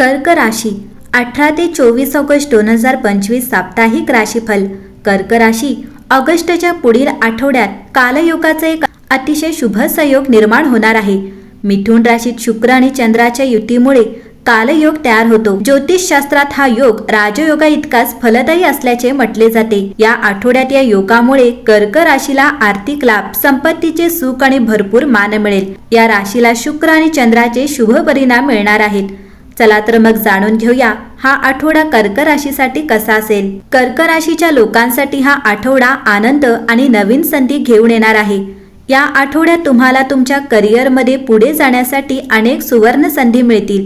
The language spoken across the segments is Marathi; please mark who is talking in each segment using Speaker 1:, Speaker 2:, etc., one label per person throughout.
Speaker 1: कर्क राशी अठरा ते चोवीस ऑगस्ट दोन हजार पंचवीस साप्ताहिक राशीफल. कर्क राशी ऑगस्टच्या पुढील आठवड्यात कालयोगाचा एक अतिशय शुभ संयोग निर्माण होणार आहे. मिथुन राशीत शुक्र आणि चंद्राच्या युतीमुळे कालयोग तयार होतो. ज्योतिषशास्त्रात हा योग राजयोगा इतकाच फलदायी असल्याचे म्हटले जाते. या आठवड्यात या योगामुळे कर्क राशीला आर्थिक लाभ संपत्तीचे सुख आणि भरपूर मान मिळेल. या राशीला शुक्र आणि चंद्राचे शुभ परिणाम मिळणार आहेत. चला तर मग जाणून घेऊया हा आठवडा कर्क राशीसाठी कसा असेल. कर्क राशीच्या लोकांसाठी हा आठवडा आनंद आणि नवीन संधी घेऊन येणार आहे. या आठवड्यात तुम्हाला तुमच्या करिअरमध्ये पुढे जाण्यासाठी अनेक सुवर्ण संधी मिळतील.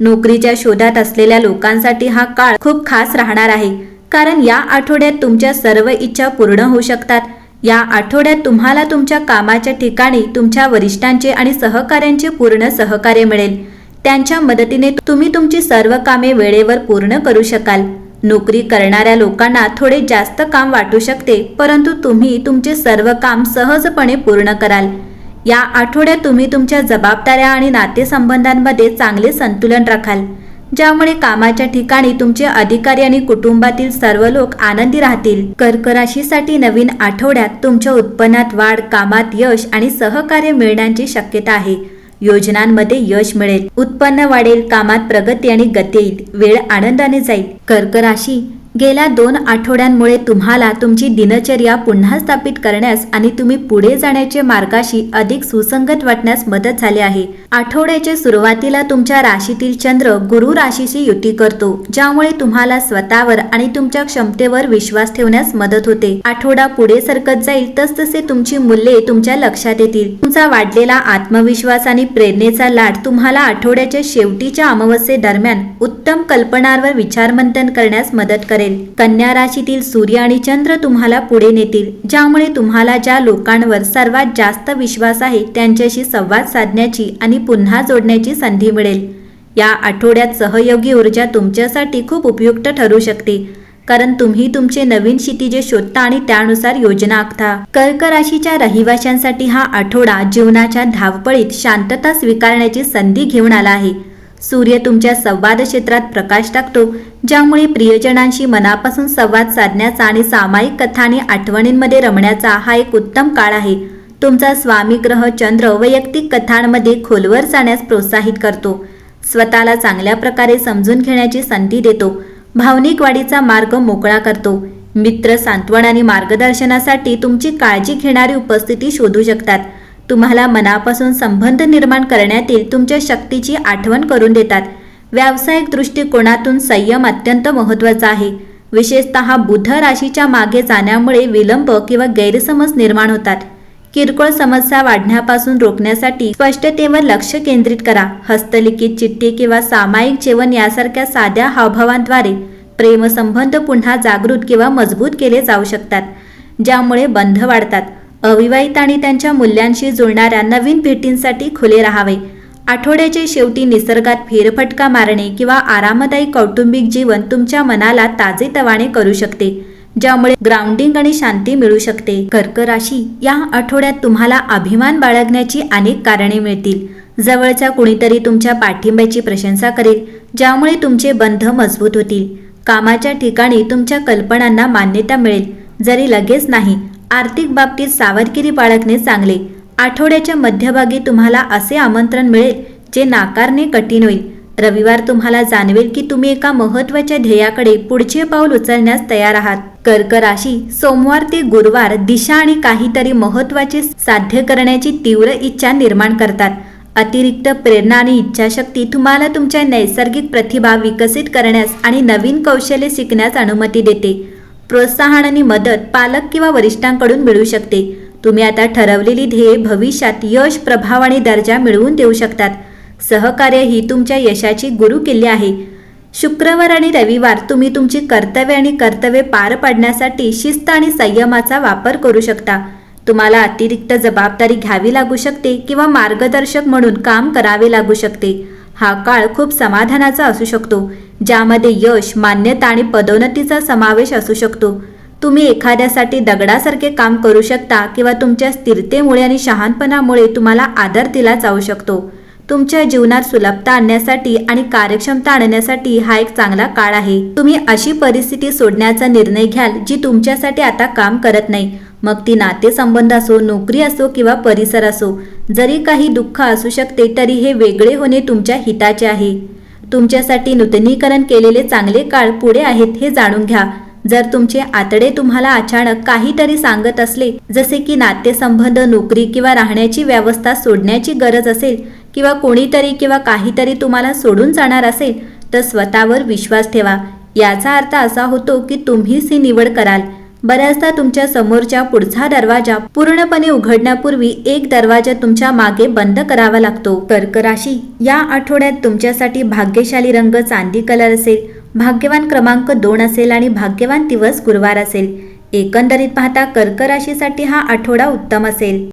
Speaker 1: नोकरीच्या शोधात असलेल्या लोकांसाठी हा काळ खूप खास राहणार आहे. कारण या आठवड्यात तुमच्या सर्व इच्छा पूर्ण होऊ शकतात. या आठवड्यात तुम्हाला तुमच्या कामाच्या ठिकाणी तुमच्या वरिष्ठांचे आणि सहकाऱ्यांचे पूर्ण सहकार्य मिळेल. त्यांच्या मदतीने तुम्ही तुमची सर्व कामे वेळेवर पूर्ण करू शकाल. नोकरी करणाऱ्या लोकांना थोडे जास्त काम वाटू शकते परंतु तुम्ही तुमचे सर्व काम सहजपणे पूर्ण कराल. या आठवड्यात तुम्ही तुमच्या जबाबदाऱ्या आणि नातेसंबंधांमध्ये चांगले संतुलन राखाल ज्यामुळे कामाच्या ठिकाणी तुमचे अधिकारी आणि कुटुंबातील सर्व लोक आनंदी राहतील. कर्क राशीसाठी नवीन आठवड्यात तुमच्या उत्पन्नात वाढ कामात यश आणि सहकार्य मिळण्याची शक्यता आहे. योजनांमध्ये यश मिळेल. उत्पन्न वाढेल कामात प्रगती आणि गती येईल वेळ आनंदाने जाईल. कर्क राशी गेल्या दोन आठवड्यांमुळे तुम्हाला तुमची दिनचर्या पुन्हा स्थापित करण्यास आणि तुम्ही पुढे जाण्याचे मार्गाशी अधिक सुसंगत वाटण्यास मदत झाली आहे. आठवड्याच्या सुरुवातीला तुमच्या राशीतील चंद्र गुरु राशीशी युती करतो ज्यामुळे तुम्हाला स्वतःवर आणि तुमच्या क्षमतेवर विश्वास ठेवण्यास मदत होते. आठवडा पुढे सरकत जाईल तसतसे तुमची मूल्ये तुमच्या लक्षात येतील. तुमचा वाढलेला आत्मविश्वास आणि प्रेरणेचा लाट तुम्हाला आठवड्याच्या शेवटीच्या अमावस्ये दरम्यान उत्तम कल्पनांवर विचारमंथन करण्यास मदत करेल. कन्या राशीतील सूर्य आणि चंद्र तुम्हाला पुढे नेतील ज्यामुळे तुम्हाला ज्या लोकांवर सर्वात जास्त विश्वास आहे त्यांच्याशी संवाद साधण्याची आणि पुन्हा जोडण्याची संधी मिळेल. या आठवड्यात सहयोगी ऊर्जा तुमच्यासाठी खूप उपयुक्त ठरू शकते कारण तुम्ही तुमचे नवीन क्षितिजे शोधता आणि त्यानुसार योजना आखता. कर्क राशीच्या रहिवाशांसाठी हा आठवडा जीवनाच्या धावपळीत शांतता स्वीकारण्याची संधी घेऊन आला आहे. सूर्य तुमच्या संवाद क्षेत्रात प्रकाश टाकतो ज्यामुळे प्रियजनांशी मनापासून संवाद साधण्याचा आणि सामायिक कथा आणि आठवणींमध्ये रमण्याचा हा एक उत्तम काळ आहे. तुमचा स्वामी ग्रह चंद्र वैयक्तिक कथांमध्ये खोलवर जाण्यास प्रोत्साहित करतो. स्वतःला चांगल्या प्रकारे समजून घेण्याची संधी देतो. भावनिक वाढीचा मार्ग मोकळा करतो. मित्र सांत्वन आणि मार्गदर्शनासाठी तुमची काळजी घेणारी उपस्थिती शोधू शकतात. तुम्हाला मनापासून संबंध निर्माण करण्यातील तुमच्या शक्तीची आठवण करून देतात. व्यावसायिक दृष्टिकोनातून संयम अत्यंत महत्त्वाचा आहे. विशेषतः बुध राशीच्या मागे जाण्यामुळे विलंब किंवा गैरसमज निर्माण होतात. किरकोळ समस्या वाढण्यापासून रोखण्यासाठी स्पष्टतेवर लक्ष केंद्रित करा. हस्तलिखित चिठ्ठी किंवा सामायिक जेवण यासारख्या साध्या हावभावांद्वारे प्रेमसंबंध पुन्हा जागृत किंवा मजबूत केले जाऊ शकतात ज्यामुळे बंध वाढतात. अविवाहित आणि त्यांच्या मूल्यांशी जुळणाऱ्या नवीन भेटींसाठी खुले राहावे. आठवड्याच्या शेवटी निसर्गात फेरफटका मारणे किंवा आरामदायी कौटुंबिक जीवन तुमच्या मनाला ताजेतवाने करू शकते ज्यामुळे ग्राउंडिंग आणि शांती मिळू शकते. कर्क राशी या आठवड्यात तुम्हाला अभिमान बाळगण्याची अनेक कारणे मिळतील. जवळच्या कुणीतरी तुमच्या पाठिंब्याची प्रशंसा करेल ज्यामुळे तुमचे बंध मजबूत होतील. कामाच्या ठिकाणी तुमच्या कल्पनांना मान्यता मिळेल जरी लगेच नाही आर्थिक बाबतीत सावधगिरी बाळगणे चांगले. आठवड्याच्या मध्यभागी तुम्हाला असे आमंत्रण मिळेल जे नाकारणे कठीण होईल. रविवार तुम्हाला जाणवेल की तुम्ही एका महत्त्वाच्या ध्येयाकडे पुढचे पाऊल उचलण्यास तयार आहात. कर्क राशी सोमवार ते गुरुवार दिशा आणि काहीतरी महत्त्वाचे साध्य करण्याची तीव्र इच्छा निर्माण करतात. अतिरिक्त प्रेरणा आणि इच्छाशक्ती तुम्हाला तुमच्या नैसर्गिक प्रतिभा विकसित करण्यास आणि नवीन कौशल्य शिकण्यास अनुमती देते. प्रोत्साहन आणि मदत पालक किंवा वरिष्ठांकडून मिळू शकते. तुम्ही आता ठरवलेली ध्येय भविष्यात यश प्रभाव आणि दर्जा मिळवून देऊ शकतात. सहकार्य ही तुमच्या यशाची गुरु किल्ली आहे. शुक्रवार आणि रविवार तुम्ही तुमची कर्तव्य आणि कर्तव्ये पार पाडण्यासाठी शिस्त आणि संयमाचा वापर करू शकता. तुम्हाला अतिरिक्त जबाबदारी घ्यावी लागू शकते किंवा मार्गदर्शक म्हणून काम करावे लागू शकते. हा काळ खूप समाधानाचा असू शकतो ज्यामध्ये यश मान्यता आणि पदोन्नतीचा समावेश असू शकतो. तुम्ही एखाद्यासाठी दगडासारखे काम करू शकता किंवा तुमच्या स्थिरतेमुळे आणि शहाणपणामुळे तुम्हाला आदर दिला जाऊ शकतो. तुमच्या जीवनात सुलभता आणण्यासाठी आणि कार्यक्षमता आणण्यासाठी हा एक चांगला काळ आहे. तुम्ही अशी परिस्थिती सोडण्याचा निर्णय घ्याल जी तुमच्यासाठी आता काम करत नाही. मग ती नातेसंबंध असो नोकरी असो किंवा परिसर असो जरी काही दुःख असू शकते तरी हे वेगळे होणे तुमच्या हिताचे आहे. तुमच्यासाठी नूतनीकरण केलेले चांगले काळ पुढे आहेत हे जाणून घ्या. जर तुमचे आतडे तुम्हाला अचानक काहीतरी सांगत असले जसे की नातेसंबंध नोकरी किंवा राहण्याची व्यवस्था सोडण्याची गरज असेल किंवा कोणीतरी किंवा काहीतरी तुम्हाला सोडून जाणार असेल तर स्वतःवर विश्वास ठेवा. याचा अर्थ असा होतो की तुम्हीच ही निवड कराल. बऱ्याचदा तुमच्या समोरच्या पुढचा दरवाजा पूर्णपणे उघडण्यापूर्वी एक दरवाजा तुमच्या मागे बंद करावा लागतो. कर्क राशी. या आठवड्यात तुमच्यासाठी भाग्यशाली रंग चांदी कलर असेल भाग्यवान क्रमांक दोन असेल आणि भाग्यवान दिवस गुरुवार असेल. एकंदरीत पाहता कर्क राशीसाठी हा आठवडा उत्तम असेल.